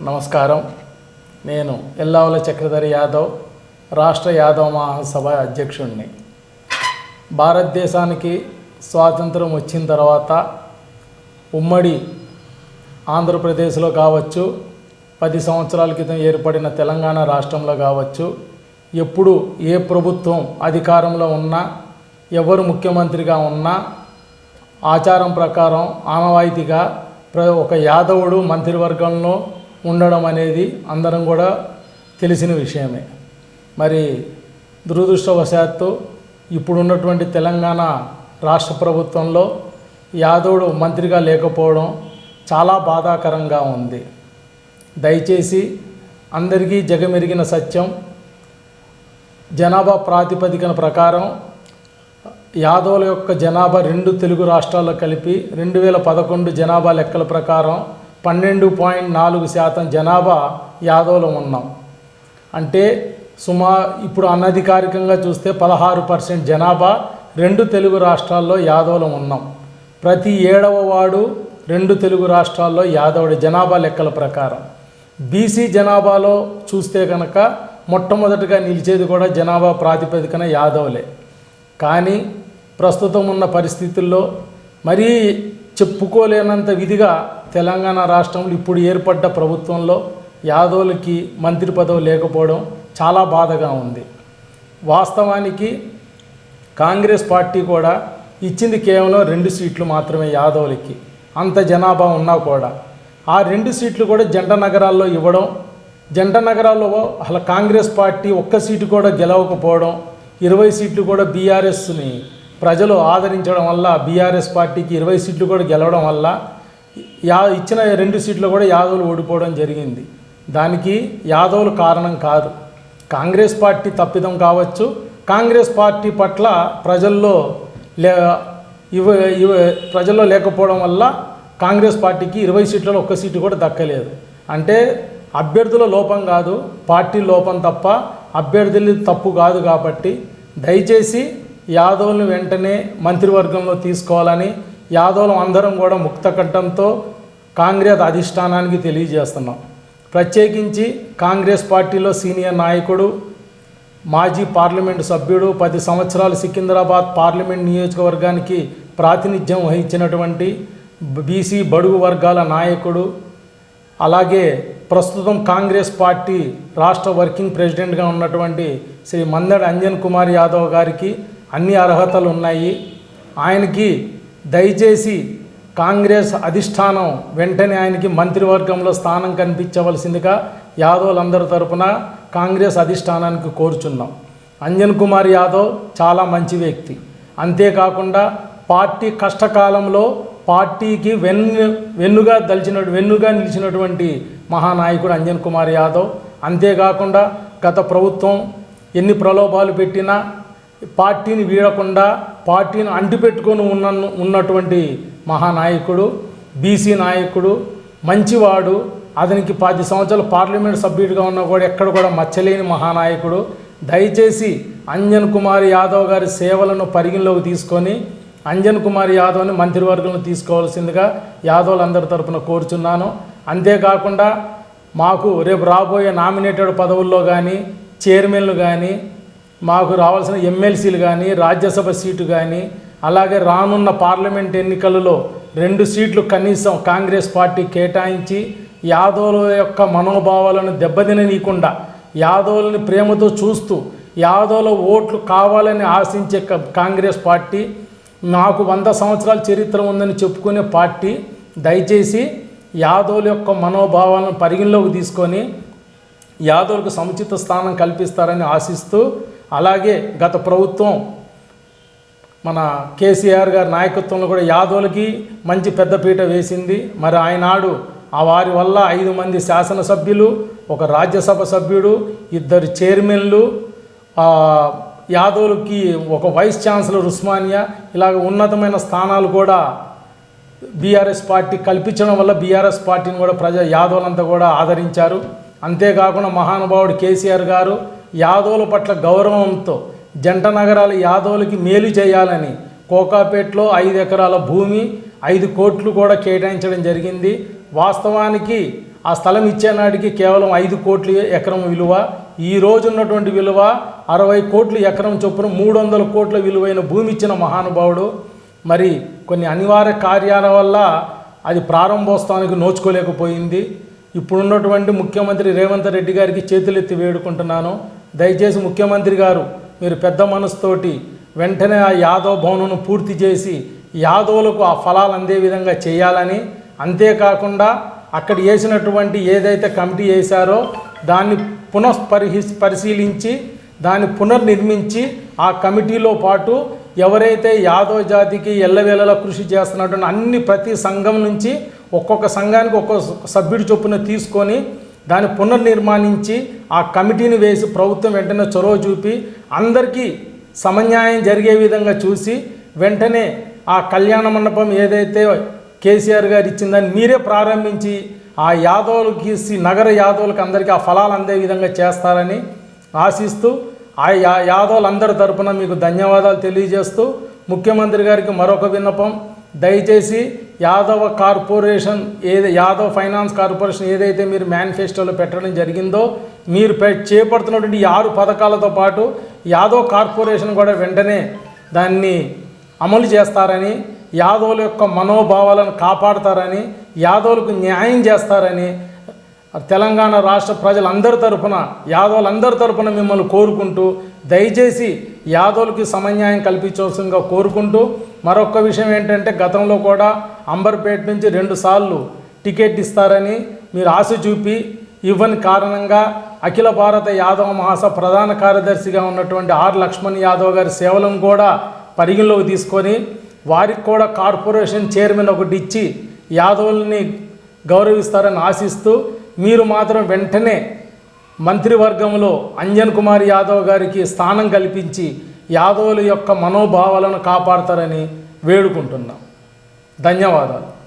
నమస్కారం. నేను ఎల్లావుల చక్రధర్ యాదవ్ రాష్ట్ర యాదవ్ మహాసభ అధ్యక్షుడిని భారతదేశానికి స్వాతంత్రం వచ్చిన తర్వాత ఉమ్మడి ఆంధ్రప్రదేశ్లో కావచ్చు పది సంవత్సరాల క్రితం ఏర్పడిన తెలంగాణ రాష్ట్రంలో కావచ్చు ఎప్పుడు ఏ ప్రభుత్వం అధికారంలో ఉన్నా ఎవరు ముఖ్యమంత్రిగా ఉన్నా ఆచారం ప్రకారం ఆనవాయితీగా ప్ర ఒక యాదవుడు మంత్రివర్గంలో ఉండడం అనేది అందరం కూడా తెలిసిన విషయమే. మరి దురదృష్టవశాత్తు ఇప్పుడున్నటువంటి తెలంగాణ రాష్ట్ర ప్రభుత్వంలో యాదవుడు మంత్రిగా లేకపోవడం చాలా బాధాకరంగా ఉంది. దయచేసి అందరికీ జగమెరిగిన సత్యం జనాభా ప్రాతిపదికన ప్రకారం యాదవుల యొక్క జనాభా రెండు తెలుగు రాష్ట్రాల్లో కలిపి రెండు వేల పదకొండు జనాభా లెక్కల ప్రకారం పన్నెండు పాయింట్ నాలుగు శాతం జనాభా యాదవులు ఉన్నాం. అంటే సుమా ఇప్పుడు అనధికారికంగా చూస్తే పదహారు పర్సెంట్ జనాభా రెండు తెలుగు రాష్ట్రాల్లో యాదవులు ఉన్నాం. ప్రతి ఏడవ వాడు రెండు తెలుగు రాష్ట్రాల్లో యాదవుడి జనాభా లెక్కల ప్రకారం. బీసీ జనాభాలో చూస్తే కనుక మొట్టమొదటిగా నిలిచేది కూడా జనాభా ప్రాతిపదికన యాదవులే. కానీ ప్రస్తుతం ఉన్న పరిస్థితుల్లో మరీ చెప్పుకోలేనంత విధిగా తెలంగాణ రాష్ట్రంలో ఇప్పుడు ఏర్పడ్డ ప్రభుత్వంలో యాదవులకి మంత్రి పదవి లేకపోవడం చాలా బాధగా ఉంది. వాస్తవానికి కాంగ్రెస్ పార్టీ కూడా ఇచ్చింది కేవలం రెండు సీట్లు మాత్రమే యాదవులకి. అంత జనాభా ఉన్నా కూడా. ఆ రెండు సీట్లు కూడా జంట నగరాల్లో ఇవ్వడం జంట నగరాల్లో అసలు కాంగ్రెస్ పార్టీ ఒక్క సీటు కూడా గెలవకపోవడం ఇరవై సీట్లు కూడా బీఆర్ఎస్ని ప్రజలు ఆదరించడం వల్ల బీఆర్ఎస్ పార్టీకి ఇరవై సీట్లు కూడా గెలవడం వల్ల యా ఇచ్చిన రెండు సీట్లు కూడా యాదవులు ఓడిపోవడం జరిగింది. దానికి యాదవులు కారణం కాదు. కాంగ్రెస్ పార్టీ తప్పిదం కావచ్చు. కాంగ్రెస్ పార్టీ పట్ల ప్రజల్లో లే ఇవ ఇవ ప్రజల్లో లేకపోవడం వల్ల కాంగ్రెస్ పార్టీకి ఇరవై సీట్లలో ఒక్క సీటు కూడా దక్కలేదు. అంటే అభ్యర్థుల లోపం కాదు పార్టీ లోపం తప్ప అభ్యర్థులు తప్పు కాదు కాబట్టి దయచేసి యాదవులను వెంటనే మంత్రివర్గంలో తీసుకోవాలని యాదవులం అందరం కూడా ముక్త కంఠంతో కాంగ్రెస్ అధిష్టానానికి తెలియజేస్తున్నాం. ప్రత్యేకించి కాంగ్రెస్ పార్టీలో సీనియర్ నాయకుడు మాజీ పార్లమెంటు సభ్యుడు పది సంవత్సరాలు సికింద్రాబాద్ పార్లమెంట్ నియోజకవర్గానికి ప్రాతినిధ్యం వహించినటువంటి బీసీ బడుగు వర్గాల నాయకుడు అలాగే ప్రస్తుతం కాంగ్రెస్ పార్టీ రాష్ట్ర వర్కింగ్ ప్రెసిడెంట్గా ఉన్నటువంటి శ్రీ మందడి అంజన్ కుమార్ యాదవ్ గారికి అన్ని అర్హతలు ఉన్నాయి. ఆయనకి దయచేసి కాంగ్రెస్ అధిష్టానం వెంటనే ఆయనకి మంత్రివర్గంలో స్థానం కనిపించవలసిందిగా యాదవ్లందరి తరపున కాంగ్రెస్ అధిష్టానానికి కోరుచున్నాం. అంజన్ కుమార్ యాదవ్ చాలా మంచి వ్యక్తి. అంతేకాకుండా పార్టీ కష్టకాలంలో పార్టీకి వెన్ను వెన్నుగా దలిచిన వెన్నుగా నిలిచినటువంటి మహానాయకుడు అంజన్ కుమార్ యాదవ్. అంతేకాకుండా గత ప్రభుత్వం ఎన్ని ప్రలోభాలు పెట్టినా పార్టీని వీడకుండా పార్టీని అంటిపెట్టుకొని ఉన్న ఉన్నటువంటి మహానాయకుడు బీసీ నాయకుడు మంచివాడు అతనికి పది సంవత్సరాలు పార్లమెంట్ సభ్యుడిగా ఉన్నా కూడా ఎక్కడ కూడా మచ్చలేని మహానాయకుడు. దయచేసి అంజన్ కుమార్ యాదవ్ గారి సేవలను పరిగణలోకి తీసుకొని అంజన్ కుమార్ యాదవ్ని మంత్రివర్గంలో తీసుకోవాల్సిందిగా యాదవ్లందరి తరపున కోరుచున్నాను. అంతేకాకుండా మాకు రేపు రాబోయే నామినేటెడ్ పదవుల్లో కానీ చైర్మన్లు కానీ మాకు రావాల్సిన ఎమ్మెల్సీలు కానీ రాజ్యసభ సీటు కానీ అలాగే రానున్న పార్లమెంట్ ఎన్నికలలో రెండు సీట్లు కనీసం కాంగ్రెస్ పార్టీ కేటాయించి యాదవుల యొక్క మనోభావాలను దెబ్బతిననీయకుండా యాదవులని ప్రేమతో చూస్తూ యాదవుల ఓట్లు కావాలని ఆశించే క- కాంగ్రెస్ పార్టీ నాకు వంద సంవత్సరాల చరిత్ర ఉందని చెప్పుకునే పార్టీ దయచేసి యాదవుల యొక్క మనోభావాలను పరిగణలోకి తీసుకొని యాదవులకు సముచిత స్థానం కల్పిస్తారని ఆశిస్తూ అలాగే గత ప్రభుత్వం మన కేసీఆర్ గారి నాయకత్వంలో కూడా యాదవులకి మంచి పెద్దపీట వేసింది. మరి ఆయనాడు ఆ వారి వల్ల ఐదు మంది శాసనసభ్యులు ఒక రాజ్యసభ సభ్యుడు ఇద్దరు చైర్మన్లు యాదవులకి ఒక వైస్ ఛాన్సలర్ ఉస్మానియా ఇలాగ ఉన్నతమైన స్థానాలు కూడా బీఆర్ఎస్ పార్టీ కల్పించడం వల్ల బీఆర్ఎస్ పార్టీని కూడా ప్రజా యాదవులంతా కూడా ఆదరించారు. అంతేకాకుండా మహానుభావుడు కేసీఆర్ గారు యాదవుల పట్ల గౌరవంతో జంట నగరాలు యాదవులకి మేలు చేయాలని కోకాపేటలో ఐదు ఎకరాల భూమి ఐదు కోట్లు కూడా కేటాయించడం జరిగింది. వాస్తవానికి ఆ స్థలం ఇచ్చే నాటికి కేవలం ఐదు కోట్ల ఎకరం విలువ. ఈ రోజు ఉన్నటువంటి విలువ అరవై కోట్లు ఎకరం చొప్పున మూడు వందల కోట్ల విలువైన భూమి ఇచ్చిన మహానుభావుడు. మరి కొన్ని అనివార్య కార్యాల వల్ల అది ప్రారంభోత్సవానికి నోచుకోలేకపోయింది. ఇప్పుడున్నటువంటి ముఖ్యమంత్రి రేవంత్ రెడ్డి గారికి చేతులెత్తి వేడుకుంటున్నాను. దయచేసి ముఖ్యమంత్రి గారు మీరు పెద్ద మనసుతోటి వెంటనే ఆ యాదవ్ భవనను పూర్తి చేసి యాదవులకు ఆ ఫలాలు అందే విధంగా చేయాలని అంతేకాకుండా అక్కడ వేసినటువంటి ఏదైతే కమిటీ వేశారో దాన్ని పునఃపరిహి పరిశీలించి దాన్ని పునర్నిర్మించి ఆ కమిటీలో పాటు ఎవరైతే యాదవ జాతికి ఎల్లవేళలా కృషి చేస్తున్నటువంటి అన్ని ప్రతి సంఘం నుంచి ఒక్కొక్క సంఘానికి ఒక్కొక్క సభ్యుడి చొప్పున తీసుకొని దాన్ని పునర్నిర్మాణించి ఆ కమిటీని వేసి ప్రభుత్వం వెంటనే చొరవ చూపి అందరికీ సమన్యాయం జరిగే విధంగా చూసి వెంటనే ఆ కళ్యాణ మండపం ఏదైతే కేసీఆర్ గారు ఇచ్చిందని మీరే ప్రారంభించి ఆ యాదవులకి నగర యాదవులకు అందరికీ ఆ ఫలాలు అందే విధంగా చేస్తారని ఆశిస్తూ ఆ యా యాదవులందరి తరపున మీకు ధన్యవాదాలు తెలియజేస్తూ ముఖ్యమంత్రి గారికి మరొక విన్నపం. దయచేసి యాదవ కార్పొరేషన్ ఏది యాదవ్ ఫైనాన్స్ కార్పొరేషన్ ఏదైతే మీరు మేనిఫెస్టోలో పెట్టడం జరిగిందో మీరు పె చేపడుతున్నటువంటి ఆరు పథకాలతో పాటు యాదవ్ కార్పొరేషన్ కూడా వెంటనే దాన్ని అమలు చేస్తారని యాదవుల యొక్క మనోభావాలను కాపాడతారని యాదవులకు న్యాయం చేస్తారని తెలంగాణ రాష్ట్ర ప్రజలందరి తరపున యాదవులందరి తరఫున మిమ్మల్ని కోరుకుంటూ దయచేసి యాదవులకి సమన్యాయం కల్పించవలసిందిగా కోరుకుంటూ మరొక విషయం ఏంటంటే గతంలో కూడా అంబర్పేట నుంచి రెండు సార్లు టికెట్ ఇస్తారని మీరు ఆశ చూపి ఇవ్వని కారణంగా అఖిల భారత యాదవ మహాసభ ప్రధాన కార్యదర్శిగా ఉన్నటువంటి ఆర్ లక్ష్మణ్ యాదవ్ గారి సేవలను కూడా పరిగణలోకి తీసుకొని వారికి కూడా కార్పొరేషన్ చైర్మన్ ఒకటి ఇచ్చి యాదవుల్ని గౌరవిస్తారని ఆశిస్తూ మీరు మాత్రం వెంటనే మంత్రివర్గంలో అంజన్ కుమార్ యాదవ్ గారికి స్థానం కల్పించి యాదవుల యొక్క మనోభావాలను కాపాడతారని వేడుకుంటున్నాం. ధన్యవాదాలు.